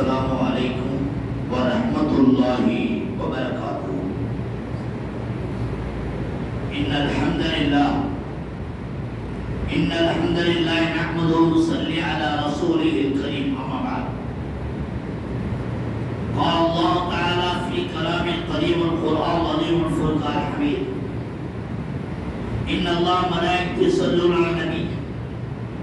السلام عليكم ورحمة الله وبركاته إن الحمد لله إن الحمد لله نحمده ونصلي على رسوله الكريم أما بعد۔ قال الله تعالى في كلام القديم القرآن العظيم الفرقان الحميد إن الله ملائكته يصلون على النبي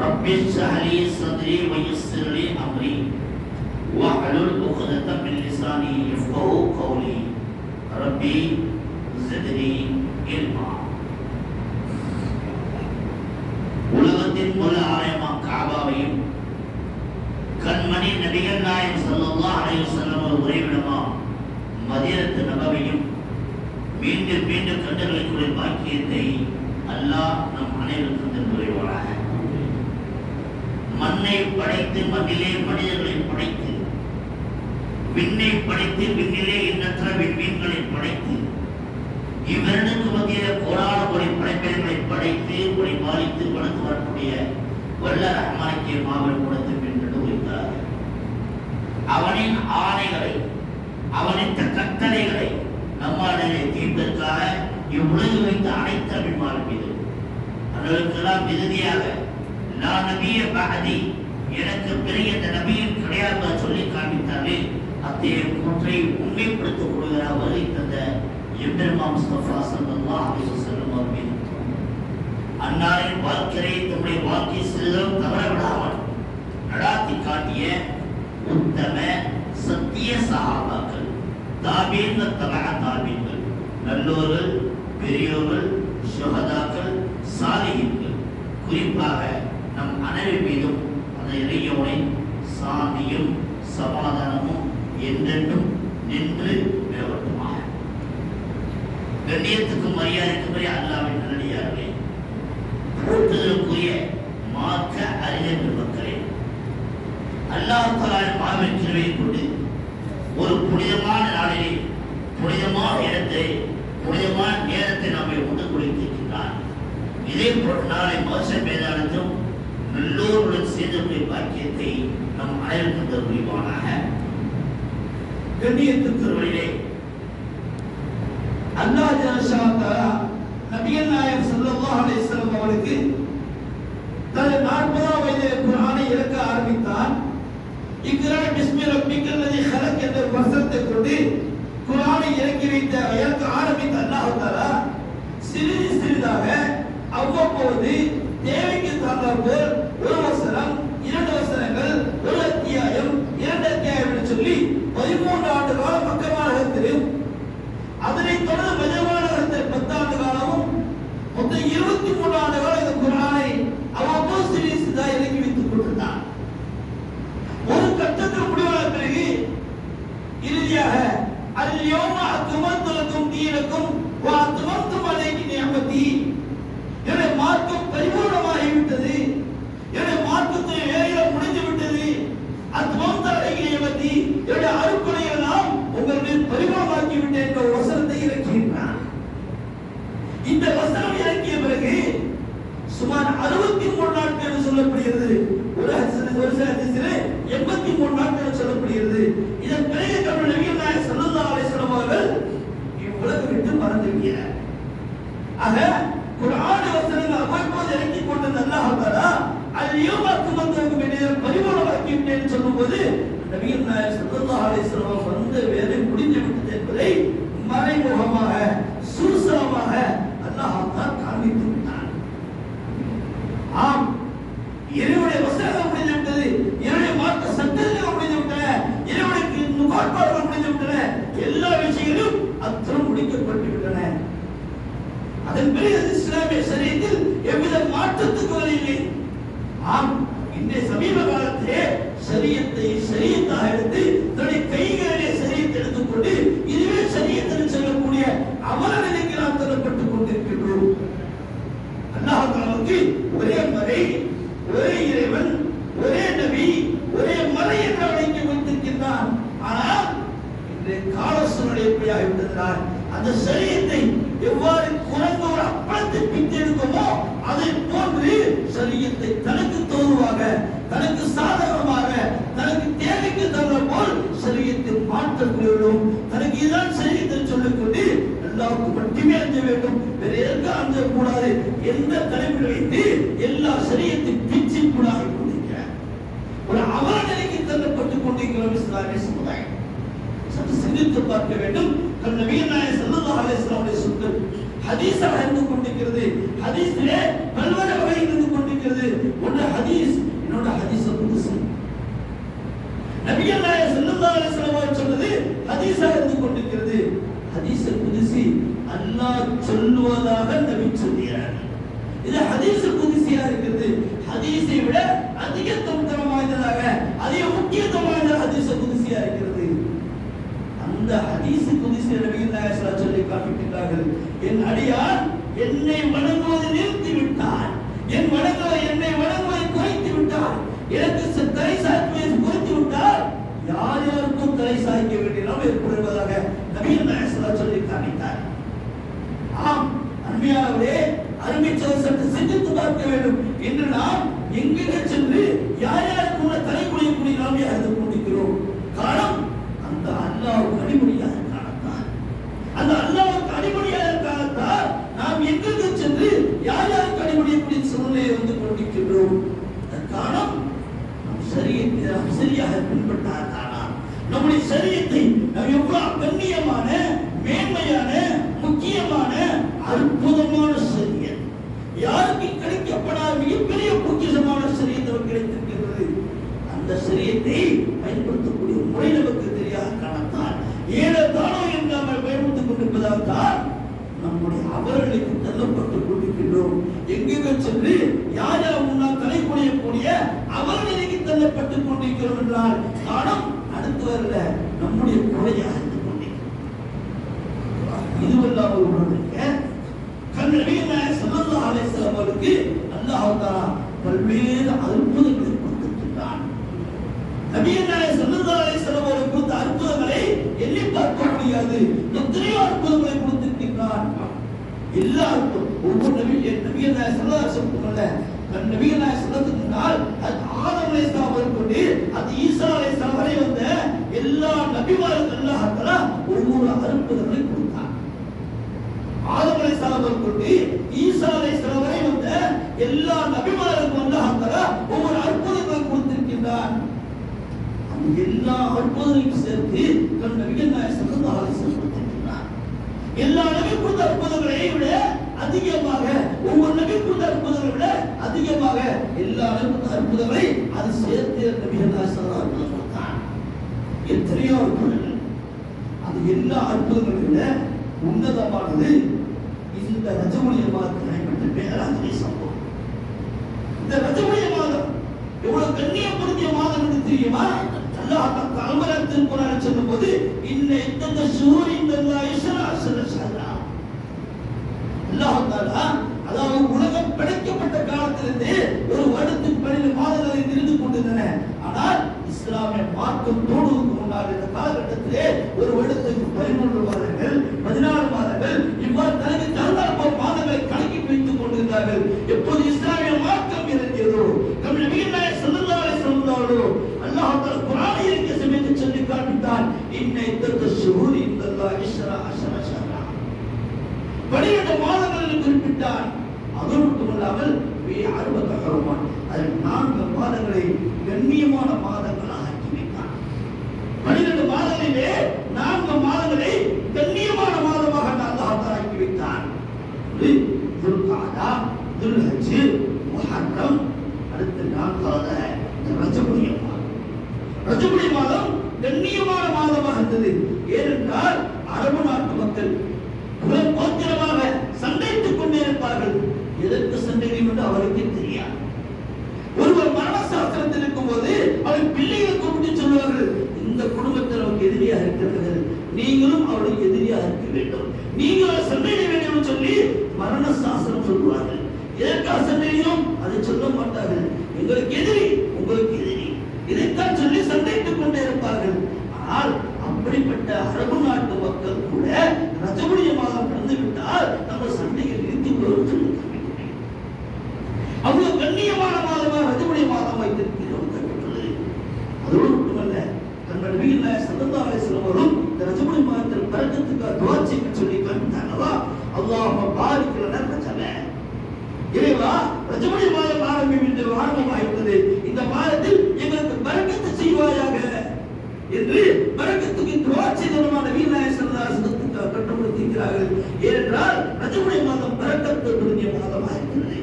رب اشرح لي صدري ويسر لي امري واحلل عقدة من لساني يفقهوا قولي ربي زدني علما உலகத்தின் முதல் ஆலயமாம் காபாவையும் கண்மணி நபிகள் நாயகம் ஸல்லல்லாஹு அலைஹி வஸல்லம் அவர் உறைவிடமாம் மதீனத்து நபவையும் மீண்டும் மீண்டும் கண்டுகளிக்கூடிய பாக்கியத்தை அல்லாஹ் நம் அனைவருக்கும் தந்துரைவானாக மண்ணை படைத்து மண்ணிலே மனிதர்களை படைத்து விண்ணை படைத்து விண்ணிலே எண்ணற்ற விண்மீன்களை படைத்து இவ்விரண்டுக்கு மத்திய கோடான கோடி படைப்பினங்களை படைத்து ஒரு பாலித்து வளர்த்து வரக்கூடிய வல்ல ரஹ்மானிக்கிய மாபெரும் குணத்தை பின்பற்று வைத்தார் அவனின் ஆணைகளை அவனின் கட்டளைகளை நம்மாடலே தீர்ப்பதற்காக இவ்வுலகில் வைத்த அனைத்து அபிமானம் மீது அவர்களுக்கெல்லாம் மிகுதியாக நான் நபிய பகதி எனக்கு பெரிய இந்த நபியும் கிடையாது சொல்லி காண்பித்தாலே அத்தகைய கூற்றை உண்மைப்படுத்திக் கொள்கிற வருகை தந்த எம்பெருமா முஸ்தபா சல்லல்லாஹு அலைஹி வஸல்லம் அவர் மீது அன்னாரின் வாழ்க்கையை தம்முடைய வாழ்க்கை சிறிதும் தவற விடாமல் நடாத்தி காட்டிய உத்தம சத்திய சகாபாக்கள். தாபீன் தபா தாபீன்கள். நல்லோர்கள் பெரியோர்கள் சுகதாக்கள் சாலிஹீன்கள். குறிப்பாக நம் அனைவர் மீதும் அந்த இறையோனை சாந்தியும் சமாதானமும் என்றென்றும் நின்று நிலவட்டுமாக. கண்ணியத்துக்கும் மரியாதைக்கும் வரை அல்லாவின் நல்லடியார்களே போற்றுதலுக்குரிய மாற்ற அறிஞர் மக்களே அல்லாஹ் தலாவின் மாபெரும் கொண்டு ஒரு புனிதமான நாளிலே புனிதமான இடத்தை புனிதமான நேரத்தை நம்மை ஒன்று குளித்திருக்கின்றான் இதே போல் நாளை மோச மேதானத்தும் நல்லோருடன் சேர்ந்த பாக்கியத்தை நம் அனைவருக்கும் தந்த முடிவானாக வழியிலே அல்லா ஜல்லஷா தஆலா நபிகள் நாயகம் ஸல்லல்லாஹு அலைஹி அவருக்கு தனது நாற்பதாம் வயதில் குரானை இறக்க ஆரம்பித்தார் இக்ரா பிஸ்மி ரப்பிக்கல் நதி ஹலக் என்ற வசனத்தை கொண்டு குரானை இறக்கி வைத்த இறக்க ஆரம்பித்த அல்லாஹ் தாரா சிறிது சிறிதாக அவ்வப்போது தேவைக்கு தகுந்தாற்போல் ஒரு வசனம் இரண்டு வசனங்கள் ஒரு அத்தியாயம் இரண்டு அத்தியாயம் என்று சொல்லி பதிமூன்று ஆண்டு காலம் மக்கமானகத்திலும் அதனைத் தொடர்ந்து மஜமாநகரத்தில் பத்தாண்டு காலமும் மொத்தம் இருபத்தி மூன்று ஆண்டு காலம் இந்த குரானை அவ்வப்போது சிறிது இறங்கி இறக்கி வைத்துக் கொண்டிருந்தான் ஒரு கட்டத்தில் முடிவான பிறகு இறுதியாக அல்யோம அத்துமத்துலக்கும் தீனக்கும் அத்துமம் 아멘. சரியத்தை தனக்கு தோதுவாக தனக்கு சாதகமாக தனக்கு தேவைக்கு தகுந்த போல் சரியத்தை மாற்றக்கூடியவரும் தனக்கு இதுதான் சரியத்தை சொல்லிக்கொண்டு எல்லாருக்கும் மட்டுமே அஞ்ச வேண்டும். வேற எதற்கு அஞ்ச கூடாது எந்த தலைப்பில் வைத்து எல்லா சரியத்தை பிச்சு கூடாது கொண்டிருக்கிறார் ஒரு அவநிலைக்கு தள்ளப்பட்டுக் கொண்டிருக்கிறோம் இஸ்லாமிய சமுதாயம் சற்று சிந்தித்து பார்க்க வேண்டும். கண்ண வீரநாய நாயகம் ஸல்லல்லாஹு அலைஹி வஸல்லம் சொற்கள் ஹதீஸாக இருந்து கொண்டிருக்கிறது. ஹதீஸிலே பல்வேறு வகை இருக்கிறது ஒன்று ஹதீஸ் இன்னொன்று ஹதீஸ் புதுசு. நபிகள் நாயகம் செல்லுல்லா அலைஹி சொன்னது ஹதீஸாக இருந்து கொண்டிருக்கிறது. ஹதீஸ் குதுசி அல்லாஹ் சொல்லுவதாக நபி சொல்கிறார். இது ஹதீஸ் புதுசியா இருக்கிறது ஹதீஸை விட அதிக தொந்தரம் வாய்ந்ததாக அதிக முக்கியத்துவம் வாய்ந்த ஹதீஸ் புதுசியா இருக்கிறது அந்த ஹதீஸ் குதிசி நபிகள் நாயகம் சொல்லி காண்பிக்கிறார்கள் என் அடியார் என்னை வணங்குவதை நிறுத்தி விட்டான் என் வணங்க குறைத்து எனக்கு ச- தலை சாய்ப்பதை குறைத்து விட்டால் யார் யாருக்கும் தலை சாய்க்க வேண்டியதாக நிலைமை ஏற்படுவதாக நவீன நாயகம் சொல்லி காமித்தார் ஆம் அருமையானவரே அருமை சொல் சற்று சிந்தித்து பார்க்க வேண்டும். என்று நாம் எங்கே சென்று யார் யாருக்கு தலை தலைமுறையக்கூடிய நாமே இருந்து கொண்டிருக்கிறோம் காலம் அந்த அல்லாவுக்கு அடிமொழியாக காணத்தான் அந்த அல்லாவுக்கு அடிமொழியாக காணத்தால் நாம் எங்கெங்க சென்று யார் யாருக்கு அடிமொழியக்கூடிய சூழ்நிலையை வந்து கொண்டிருக்கின்றோம் அதற்கு காரணம் நாம் சரியத்தை நாம் சரியாக பின்பற்றால் நம்முடைய சரீரத்தை நாம் எவ்வளவு கண்ணியமான மேன்மையான முக்கியமான அற்புதமான சரீரம். யாருக்கு கிடைக்கப்படாத மிகப்பெரிய பொக்கிஷமான சரியத் நமக்கு கிடைத்திருக்கிறது? அந்த சரீரத்தை பயன்படுத்தக்கூடிய முறை நமக்கு தெரியாத காரணத்தால் ஏழத்தானோ என்று நாம் பயன்படுத்திக் கொண்டிருப்பதால் தான் நம்முடைய அவர்களுக்கு தள்ளப்பட்டுக் கொண்டிருக்கின்றோம். எங்கெங்க சென்று யார் யார் முன்னால் தலை அவர்கள் அவர்களுக்கு கொண்டிருக்கிறோம் என்றால் காலம் அடுத்து வரல நம்முடைய குறையாக இருந்து கொண்டிருக்கிறோம். இதுவெல்லாம் ஒரு உணர்வுங்க கண் சமந்த ஆலேசலம் அவருக்கு அல்லாஹ் பல்வேறு அற்புதங்களை கொடுத்திருக்கிறான் நபிகள் நாயகம் ஸல்லல்லாஹு அவருக்கு கொடுத்த அற்புதங்களை எண்ணி பார்க்க முடியாது. எத்தனையோ அற்புதங்களை கொடுத்து எல்லாருக்கும் ஒவ்வொரு நபி நபிகள் நாயகம் ஸல்லல்லாஹு அலைஹி நபிகள் நாயகம் ஸல்லல்லாஹு முன்னால் அது ஆதம் அலைஹிஸ்ஸலாம் அவருக்கு அது ஈசா அலைஹிஸ்ஸலாம் வரை வந்த எல்லா நபிமார்களுக்கு அல்லாஹ் ஒவ்வொரு அற்புதங்களை கொடுத்தார். ஆதம் அலைஹிஸ்ஸலாம் கொண்டு ஈசா அலைஹிஸ்ஸலாம் வரை வந்த எல்லா நபிமார்களுக்கும் அல்லாஹ் ஒவ்வொரு அற்புதங்களை கொடுத்திருக்கின்றார். எல்லா அற்புதங்களையும் சேர்த்து தன் நபிகள் நாயகம் ஸல்லல்லாஹு அலைஹி எல்லா நபி கொடுத்த அற்புதங்களை விட அதிகமாக ஒவ்வொரு நபி கொடுத்த அற்புதங்களை விட அதிகமாக எல்லா நபி கொடுத்த அற்புதங்களை அது சேர்த்து நபிகள் எத்தனையோ அற்புதங்கள் அது எல்லா அற்புதங்களை விட உன்னதமானது இந்த ரஜமுடைய மாதத்தில் நடைபெற்ற சம்பவம். இந்த ரஜமுடைய மாதம் எவ்வளவு கண்ணியப்படுத்திய மாதம் என்று தெரியுமா? அல்லாஹ் அல்மரத் திருக்குறான் சொல்லும்போது இன்ன இந்த ஷூர் இந்த இஸ்ரா சரசரா அல்லாஹ் அதாவது உலகம் பிழைக்கப்பட்ட காலத்திலிருந்து ஒரு வருடத்துக்கு பன்னிரண்டு மாதங்களை இருந்து கொண்டிருந்தன ஆனால் இஸ்லாமிய மார்க்கம் தோடுவதற்கு முன்னால் இந்த காலகட்டத்திலே ஒரு வருடத்துக்கு பதிமூன்று மாதங்கள் பதினாறு மாதங்கள் இவ்வாறு தனக்கு தகுந்தாற் போல் மாதங்களை கணக்கி வைத்துக் கொண்டிருந்தார்கள் எப்போது இஸ்லாமிய மார்க்கம் இறங்கியதோ நம் நபிகள் நாயகம் ஸல்லல்லாஹு அலைஹி வஸல்லம் அவர்களோ அல்லாஹ் தஆலா குர்ஆனை இறக்கிய சமயத்தில் சொல்லி காண்பித்தார் இன்ன இந்த ஷுஹூர் இந்தல்லாஹ் இஸ்ரா அஷர சரா பனிரெண்டு மாதங்களில் குறிப்பிட்டார். அது மட்டுமல்லாமல் அறுபது ஹருமான் அதில் நான்கு மாதங்களை கண்ணியமான மாதங்களாக ஆக்கி வைத்தார் பனிரெண்டு மாதங்களிலே நான்கு மாதங்களை கண்ணியமான மாதமாக அல்லாஹ் ஆக்கி வைத்தார் இது துல்காதா துல்ஹஜ் முஹர்ரம் அடுத்து நான்காவது ரஜபுடைய மாதம். ரஜபுடைய மாதம் கண்ணியமான மாதமாக இருந்தது. ஏனென்றால் அரபு நாட்டு மக்கள் குலம் கோத்திரமாக சண்டைத்துக் கொண்டே இருப்பார்கள். எதற்கு சண்டையிடும் என்று அவருக்கு தெரியாது. ஒருவர் மரண சாஸ்திரத்தில் இருக்கும்போது அவர் பிள்ளைகளை கூப்பிட்டு சொல்வார்கள் இந்த குடும்பத்தில் அவருக்கு எதிரியாக இருக்கிறார்கள் நீங்களும் அவருக்கு எதிரியாக இருக்க வேண்டும். நீங்களும் சண்டையிட வேண்டும் சொல்லி மரண சாஸ்திரம் சொல்வார்கள் எதற்காக சண்டையிடும் அதை சொல்ல மாட்டார்கள். எங்களுக்கு எதிரி உங்களுக்கு எதிரி இதைத்தான் சொல்லி சண்டையிட்டுக் கொண்டே இருப்பார்கள் ஆனால் அப்படிப்பட்ட அரபு நாட்டு மக்கள் கூட கூட மாதம் கடந்து விட்டால் நம்ம சண்டையில் நிறுத்தி கொள்வது அவ்வளவு கண்ணியமான மாதமா ரஜமுடைய மாதம் வைத்திருக்கிறோம் தருகிறது அதோடு மட்டுமல்ல தங்கள் நபிகள் சல்லல்லாஹு செல்வரும் இந்த ரஜமுடைய மாதத்தில் பறக்கத்துக்கு துவா செய்ய சொல்லி காண்பித்தாங்களா அல்லாஹ் பாரிக்கிற ரஜம இறைவா ரஜமுடைய மாதம் ஆரம்பம் என்று ஆரம்பமாகிவிட்டது இந்த மாதத்தில் எங்களுக்கு பறக்கத்து செய்வாயாக என்று பறக்கத்துக்கு துவா செய்தவருமான வீரநாய ஏனென்றால் ரஜமுடைய மாதம் பறக்கத்து தொடங்கிய மாதமாக இருக்கிறது.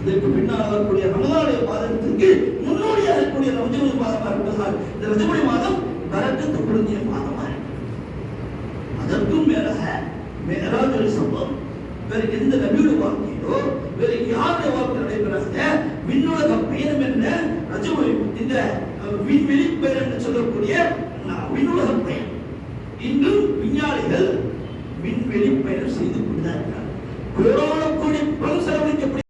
இதற்கு பின்னால் வரக்கூடிய ரமதானுடைய மாதத்திற்கு முன்னோடியாக இருக்கக்கூடிய ரஜமுடைய மாதமாக இருப்பதால் இந்த ரஜமுடைய மாதம் பறக்கத்து தொடங்கிய மாதமாக அதற்கும் மேலாக மேலாஜுடைய சம்பவம் வேற எந்த நபியோட வாழ்க்கையிலோ வேற யாருடைய வாழ்க்கை நடைபெறாத விண்ணுலக பயணம் என்ன ரஜமுடைய இந்த அஹ், விண்வெளி பயணம் என்று சொல்லக்கூடிய அஹ், விண்ணுலக பயணம் இன்றும் விஞ்ஞானிகள் விண்வெளி பயணம் செய்து கொண்டுதான் இருக்கிறார் கோடான கோடி பணம் செலவழிக்கப்படும்